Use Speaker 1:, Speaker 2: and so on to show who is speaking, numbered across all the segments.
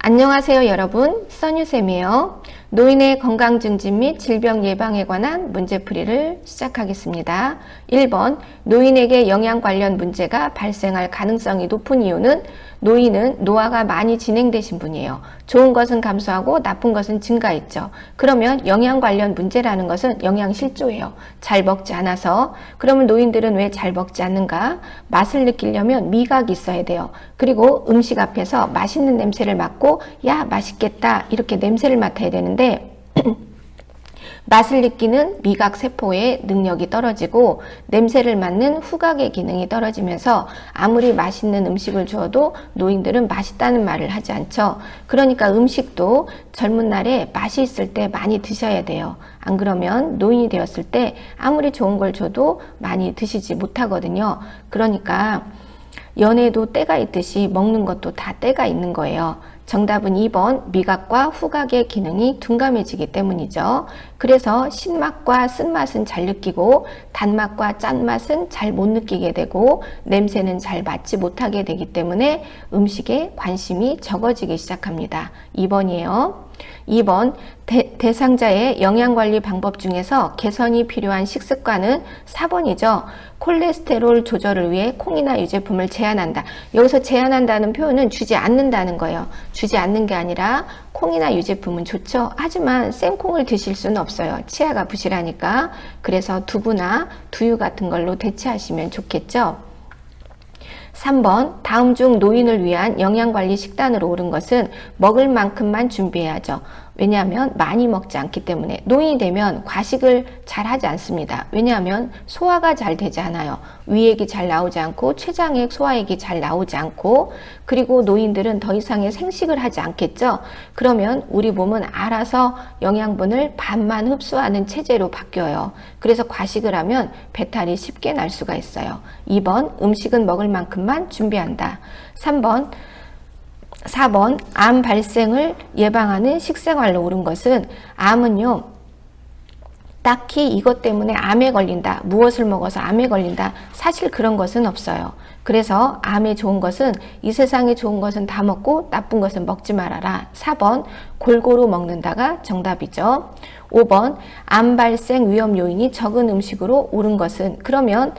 Speaker 1: 안녕하세요 여러분. 써뉴쌤이에요. 노인의 건강 증진 및 질병 예방에 관한 문제풀이를 시작하겠습니다. 1번 노인에게 영양 관련 문제가 발생할 가능성이 높은 이유는 노인은 노화가 많이 진행되신 분이에요. 좋은 것은 감소하고 나쁜 것은 증가했죠. 그러면 영양 관련 문제라는 것은 영양 실조예요. 잘 먹지 않아서. 그러면 노인들은 왜 잘 먹지 않는가? 맛을 느끼려면 미각이 있어야 돼요. 그리고 음식 앞에서 맛있는 냄새를 맡고 야 맛있겠다. 이렇게 냄새를 맡아야 되는데 맛을 느끼는 미각 세포의 능력이 떨어지고 냄새를 맡는 후각의 기능이 떨어지면서 아무리 맛있는 음식을 주어도 노인들은 맛있다는 말을 하지 않죠. 그러니까 음식도 젊은 날에 맛이 있을 때 많이 드셔야 돼요. 안 그러면 노인이 되었을 때 아무리 좋은 걸 줘도 많이 드시지 못하거든요. 그러니까 연애도 때가 있듯이 먹는 것도 다 때가 있는 거예요. 정답은 2번 미각과 후각의 기능이 둔감해지기 때문이죠. 그래서 신맛과 쓴맛은 잘 느끼고 단맛과 짠맛은 잘 못 느끼게 되고 냄새는 잘 맡지 못하게 되기 때문에 음식에 관심이 적어지기 시작합니다. 2번이에요. 2번 대, 상자의 영양관리 방법 중에서 개선이 필요한 식습관은 4번이죠. 콜레스테롤 조절을 위해 콩이나 유제품을 제한한다. 여기서 제한한다는 표현은 주지 않는다는 거예요. 주지 않는 게 아니라 콩이나 유제품은 좋죠. 하지만 생콩을 드실 수는 없어요. 치아가 부실하니까. 그래서 두부나 두유 같은 걸로 대체하시면 좋겠죠. 3번 다음 중 노인을 위한 영양관리 식단으로 오른 것은 먹을 만큼만 준비해야죠. 왜냐하면 많이 먹지 않기 때문에 노인이 되면 과식을 잘 하지 않습니다. 왜냐하면 소화가 잘 되지 않아요. 위액이 잘 나오지 않고 췌장액, 소화액이 잘 나오지 않고 그리고 노인들은 더 이상의 생식을 하지 않겠죠. 그러면 우리 몸은 알아서 영양분을 반만 흡수하는 체제로 바뀌어요. 그래서 과식을 하면 배탈이 쉽게 날 수가 있어요. 2번 음식은 먹을 만큼만 준비한다. 3번 4번 암 발생을 예방하는 식생활로 옳은 것은 암은요. 딱히 이것 때문에 암에 걸린다. 무엇을 먹어서 암에 걸린다. 사실 그런 것은 없어요. 그래서 암에 좋은 것은 이 세상에 좋은 것은 다 먹고 나쁜 것은 먹지 말아라. 4번 골고루 먹는다가 정답이죠. 5번 암 발생 위험 요인이 적은 음식으로 옳은 것은 그러면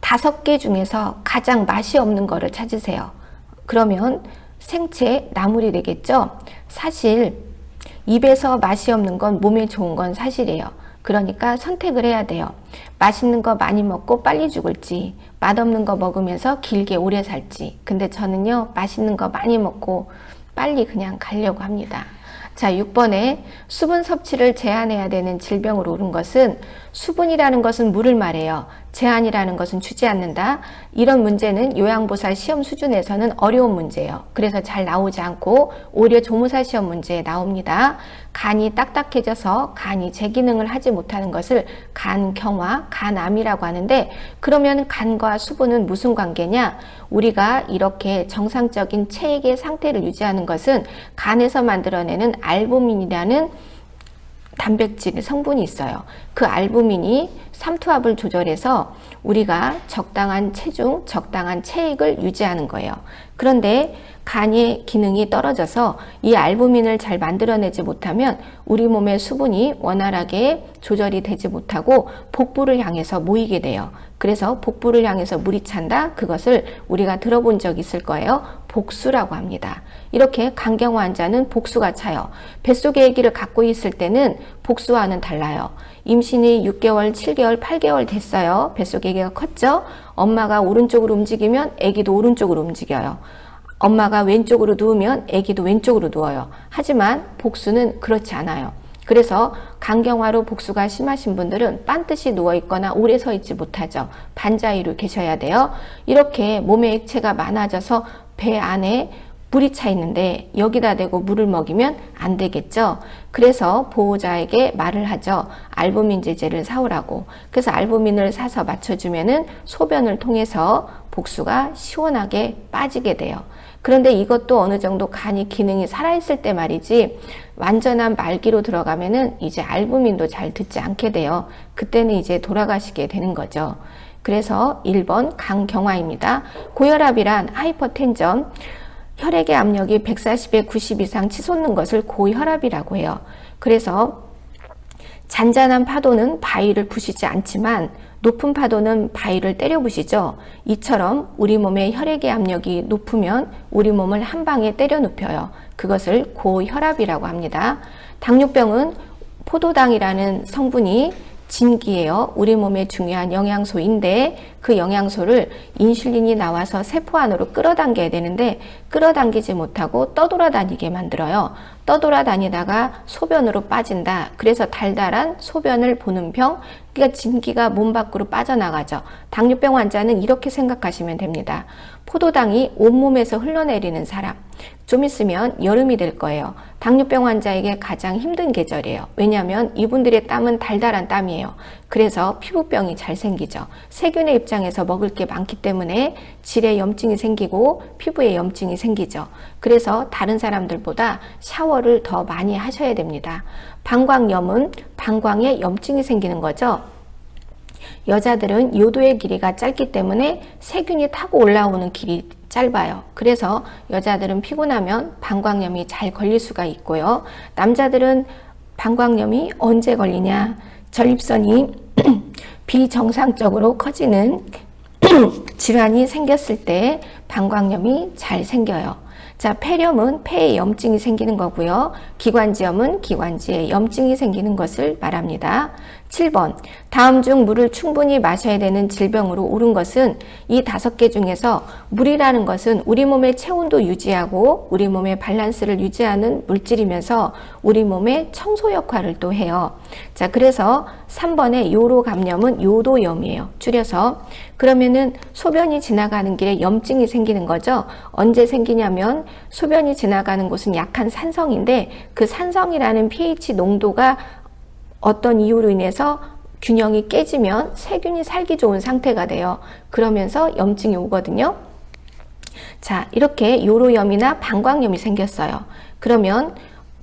Speaker 1: 다섯 개 중에서 가장 맛이 없는 거를 찾으세요. 그러면 생채 나물이 되겠죠. 사실 입에서 맛이 없는 건 몸에 좋은 건 사실이에요. 그러니까 선택을 해야 돼요. 맛있는 거 많이 먹고 빨리 죽을지, 맛없는 거 먹으면서 길게 오래 살지. 근데 저는요, 맛있는 거 많이 먹고 빨리 그냥 가려고 합니다. 자, 6번에 수분 섭취를 제한해야 되는 질병으로 오른 것은 수분이라는 것은 물을 말해요. 제한이라는 것은 주지 않는다. 이런 문제는 요양보살 시험 수준에서는 어려운 문제예요. 그래서 잘 나오지 않고 오히려 조무사 시험 문제에 나옵니다. 간이 딱딱해져서 간이 제 기능을 하지 못하는 것을 간경화, 간암이라고 하는데 그러면 간과 수분은 무슨 관계냐? 우리가 이렇게 정상적인 체액의 상태를 유지하는 것은 간에서 만들어내는 알부민이라는 단백질 성분이 있어요. 그 알부민이 삼투압을 조절해서 우리가 적당한 체중, 적당한 체액을 유지하는 거예요. 그런데 간의 기능이 떨어져서 이 알부민을 잘 만들어내지 못하면 우리 몸의 수분이 원활하게 조절이 되지 못하고 복부를 향해서 모이게 돼요. 그래서 복부를 향해서 물이 찬다? 그것을 우리가 들어본 적 있을 거예요. 복수라고 합니다. 이렇게 간경화 환자는 복수가 차요. 뱃속의 아기를 갖고 있을 때는 복수와는 달라요. 임신이 6개월, 7개월, 8개월 됐어요. 뱃속의 아기가 컸죠? 엄마가 오른쪽으로 움직이면 아기도 오른쪽으로 움직여요. 엄마가 왼쪽으로 누우면 아기도 왼쪽으로 누워요. 하지만 복수는 그렇지 않아요. 그래서 간경화로 복수가 심하신 분들은 반듯이 누워 있거나 오래 서 있지 못하죠. 반자위로 계셔야 돼요. 이렇게 몸에 액체가 많아져서 배 안에 물이 차 있는데 여기다 대고 물을 먹이면 안 되겠죠. 그래서 보호자에게 말을 하죠. 알부민 제제를 사오라고. 그래서 알부민을 사서 맞춰주면은 소변을 통해서 복수가 시원하게 빠지게 돼요. 그런데 이것도 어느 정도 간이 기능이 살아있을 때 말이지 완전한 말기로 들어가면은 이제 알부민도 잘 듣지 않게 돼요. 그때는 이제 돌아가시게 되는 거죠. 그래서 1번 강경화입니다. 고혈압이란 하이퍼텐전 혈액의 압력이 140에 90 이상 치솟는 것을 고혈압이라고 해요. 그래서 잔잔한 파도는 바위를 부시지 않지만 높은 파도는 바위를 때려 부시죠. 이처럼 우리 몸의 혈액의 압력이 높으면 우리 몸을 한 방에 때려 눕혀요. 그것을 고혈압이라고 합니다. 당뇨병은 포도당이라는 성분이 진기예요. 우리 몸에 중요한 영양소인데 그 영양소를 인슐린이 나와서 세포 안으로 끌어당겨야 되는데 끌어당기지 못하고 떠돌아다니게 만들어요. 떠돌아다니다가 소변으로 빠진다. 그래서 달달한 소변을 보는 병. 그러니까 진기가 몸 밖으로 빠져나가죠. 당뇨병 환자는 이렇게 생각하시면 됩니다. 포도당이 온몸에서 흘러내리는 사람. 좀 있으면 여름이 될 거예요. 당뇨병 환자에게 가장 힘든 계절이에요. 왜냐하면 이분들의 땀은 달달한 땀이에요. 그래서 피부병이 잘 생기죠. 세균의 입장에서 먹을 게 많기 때문에 질에 염증이 생기고 피부에 염증이 생기죠. 그래서 다른 사람들보다 샤워를 더 많이 하셔야 됩니다. 방광염은 방광에 염증이 생기는 거죠. 여자들은 요도의 길이가 짧기 때문에 세균이 타고 올라오는 길이 짧아요. 그래서 여자들은 피곤하면 방광염이 잘 걸릴 수가 있고요. 남자들은 방광염이 언제 걸리냐? 전립선이 비정상적으로 커지는 질환이 생겼을 때 방광염이 잘 생겨요. 자, 폐렴은 폐에 염증이 생기는 거고요. 기관지염은 기관지에 염증이 생기는 것을 말합니다. 7번. 다음 중 물을 충분히 마셔야 되는 질병으로 옳은 것은 이 다섯 개 중에서 물이라는 것은 우리 몸의 체온도 유지하고 우리 몸의 밸런스를 유지하는 물질이면서 우리 몸의 청소 역할을 또 해요. 자, 그래서 3번의 요로 감염은 요도염이에요. 줄여서 그러면은 소변이 지나가는 길에 염증이 생기는 거죠. 언제 생기냐면 소변이 지나가는 곳은 약한 산성인데 그 산성이라는 pH 농도가 어떤 이유로 인해서 균형이 깨지면 세균이 살기 좋은 상태가 돼요. 그러면서 염증이 오거든요. 자, 이렇게 요로염이나 방광염이 생겼어요. 그러면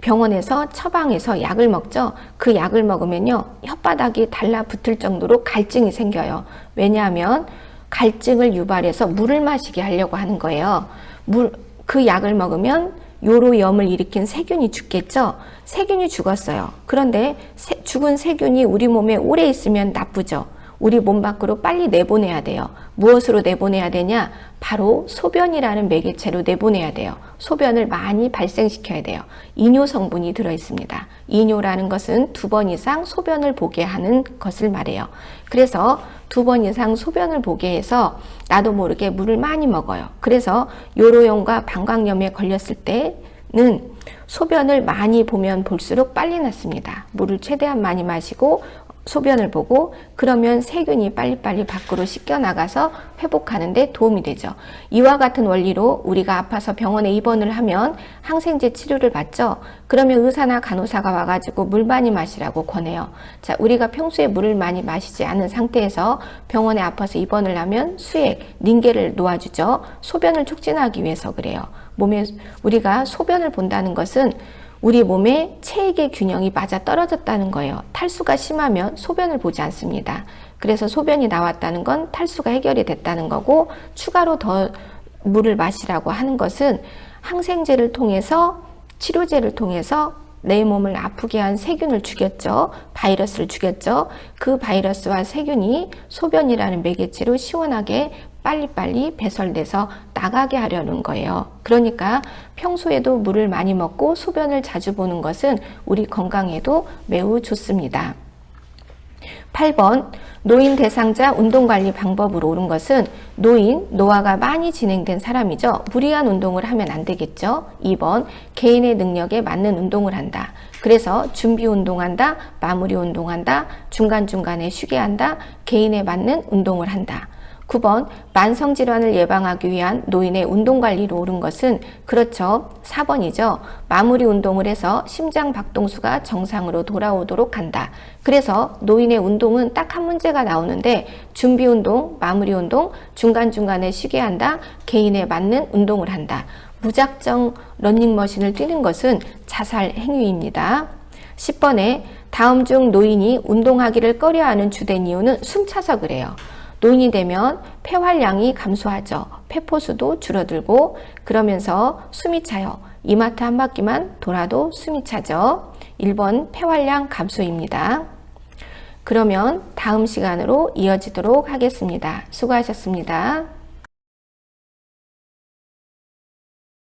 Speaker 1: 병원에서 처방해서 약을 먹죠. 그 약을 먹으면요. 혓바닥이 달라붙을 정도로 갈증이 생겨요. 왜냐하면 갈증을 유발해서 물을 마시게 하려고 하는 거예요. 물, 그 약을 먹으면 요로염을 일으킨 세균이 죽겠죠. 세균이 죽었어요. 그런데 세, 죽은 세균이 우리 몸에 오래 있으면 나쁘죠. 우리 몸 밖으로 빨리 내보내야 돼요. 무엇으로 내보내야 되냐? 바로 소변이라는 매개체로 내보내야 돼요. 소변을 많이 발생시켜야 돼요. 이뇨 성분이 들어 있습니다. 이뇨라는 것은 두 번 이상 소변을 보게 하는 것을 말해요. 그래서 두 번 이상 소변을 보게 해서 나도 모르게 물을 많이 먹어요. 그래서 요로염과 방광염에 걸렸을 때는 소변을 많이 보면 볼수록 빨리 낫습니다. 물을 최대한 많이 마시고 소변을 보고 그러면 세균이 빨리빨리 밖으로 씻겨 나가서 회복하는데 도움이 되죠. 이와 같은 원리로 우리가 아파서 병원에 입원을 하면 항생제 치료를 받죠. 그러면 의사나 간호사가 와가지고 물 많이 마시라고 권해요. 자, 우리가 평소에 물을 많이 마시지 않은 상태에서 병원에 아파서 입원을 하면 수액, 닌게를 놓아주죠. 소변을 촉진하기 위해서 그래요. 몸에 우리가 소변을 본다는 것은 우리 몸의 체액의 균형이 맞아 떨어졌다는 거예요. 탈수가 심하면 소변을 보지 않습니다. 그래서 소변이 나왔다는 건 탈수가 해결이 됐다는 거고 추가로 더 물을 마시라고 하는 것은 항생제를 통해서 치료제를 통해서 내 몸을 아프게 한 세균을 죽였죠. 바이러스를 죽였죠. 그 바이러스와 세균이 소변이라는 매개체로 시원하게 빨리빨리 배설돼서 나가게 하려는 거예요. 그러니까 평소에도 물을 많이 먹고 소변을 자주 보는 것은 우리 건강에도 매우 좋습니다. 8번 노인 대상자 운동관리 방법으로 옳은 것은 노인, 노화가 많이 진행된 사람이죠. 무리한 운동을 하면 안 되겠죠. 2번 개인의 능력에 맞는 운동을 한다. 그래서 준비 운동한다, 마무리 운동한다, 중간중간에 쉬게 한다, 개인에 맞는 운동을 한다. 9번 만성 질환을 예방하기 위한 노인의 운동 관리로 옳은 것은 그렇죠. 4번이죠. 마무리 운동을 해서 심장 박동수가 정상으로 돌아오도록 한다. 그래서 노인의 운동은 딱 한 문제가 나오는데 준비 운동, 마무리 운동, 중간중간에 쉬게 한다. 개인에 맞는 운동을 한다. 무작정 러닝머신을 뛰는 것은 자살 행위입니다. 10번에 다음 중 노인이 운동하기를 꺼려하는 주된 이유는 숨차서 그래요. 노인이 되면 폐활량이 감소하죠. 폐포수도 줄어들고 그러면서 숨이 차요. 이마트 한 바퀴만 돌아도 숨이 차죠. 1번 폐활량 감소입니다. 그러면 다음 시간으로 이어지도록 하겠습니다. 수고하셨습니다.